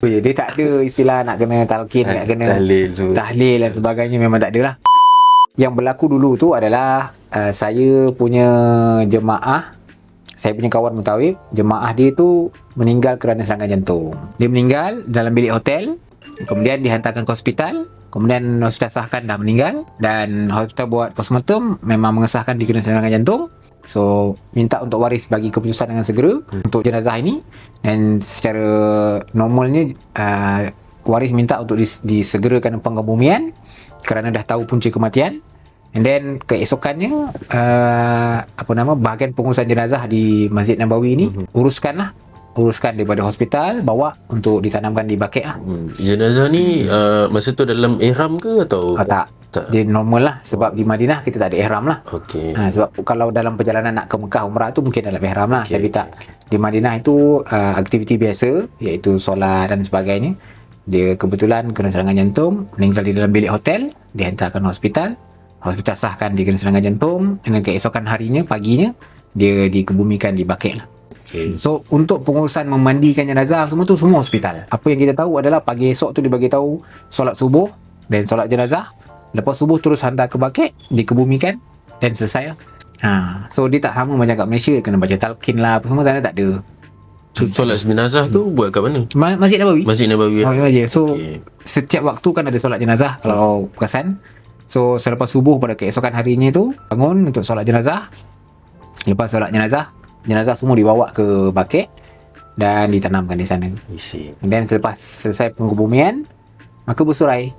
Dia tak ada istilah nak kena talqin, nak kena Tahlil semua. tahlil dan sebagainya memang tak ada lah. Yang berlaku dulu tu adalah uh, saya punya jemaah, saya punya kawan mutawib, jemaah dia tu meninggal kerana serangan jantung. Dia meninggal dalam bilik hotel, kemudian dihantarkan ke hospital, kemudian hospital sahkan dah meninggal dan hospital buat postmortem memang mengesahkan dia kena serangan jantung. So minta untuk waris bagi keputusan dengan segera hmm. untuk jenazah ini. Dan secara normalnya uh, waris minta untuk dis, disegerakan pengebumian kerana dah tahu punca kematian. And then keesokannya uh, apa nama bahagian pengurusan jenazah di Masjid Nabawi ini hmm. uruskanlah. Uruskan daripada hospital bawa untuk ditanamkan di baket lah. Hmm, Jenazah ni uh, masa tu dalam ihram ke atau oh, tak tak. dia normal lah sebab di Madinah kita tak ada ihram lah Okey. Ha, sebab kalau dalam perjalanan nak ke Mekah Umrah tu mungkin dalam ihram lah okay, tapi tak di Madinah itu uh, aktiviti biasa iaitu solat dan sebagainya dia kebetulan kena serangan jantung meninggal di dalam bilik hotel dihantarkan hospital hospital sahkan dia kena serangan jantung dan keesokan harinya paginya dia dikebumikan di baket lah Okey. So untuk pengurusan memandikan jenazah semua tu semua hospital. Apa yang kita tahu adalah pagi esok tu dia bagi tahu solat subuh dan solat jenazah. Lepas subuh terus hantar ke baket, dikebumikan dan selesai lah. Ha, so dia tak sama macam kat Malaysia kena baca talqin lah apa semua sana tak ada. So, solat jenazah tu buat kat mana? Ma- Masjid Nabawi. Masjid Nabawi. Masjid Nabawi. So Okey. setiap waktu kan ada solat jenazah kalau perasan. So selepas subuh pada keesokan harinya tu bangun untuk solat jenazah. Lepas solat jenazah, jenazah semua dibawa ke baket dan ditanamkan di sana. Dan selepas selesai pengebumian Maka bersurai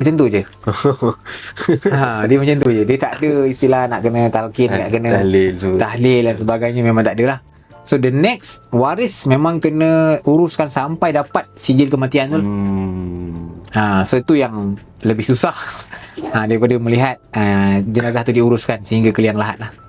Macam tu je. Ha, Dia macam tu je. Dia tak ada istilah nak kena talqin Nak kena Tahlil tahlil dan sebagainya Memang tak ada lah So the next Waris memang kena uruskan Sampai dapat sijil kematian tu lah. Hmm. ha, So itu yang lebih susah. Ha, Daripada melihat uh, Jenazah tu diuruskan Sehingga ke liang lahat lah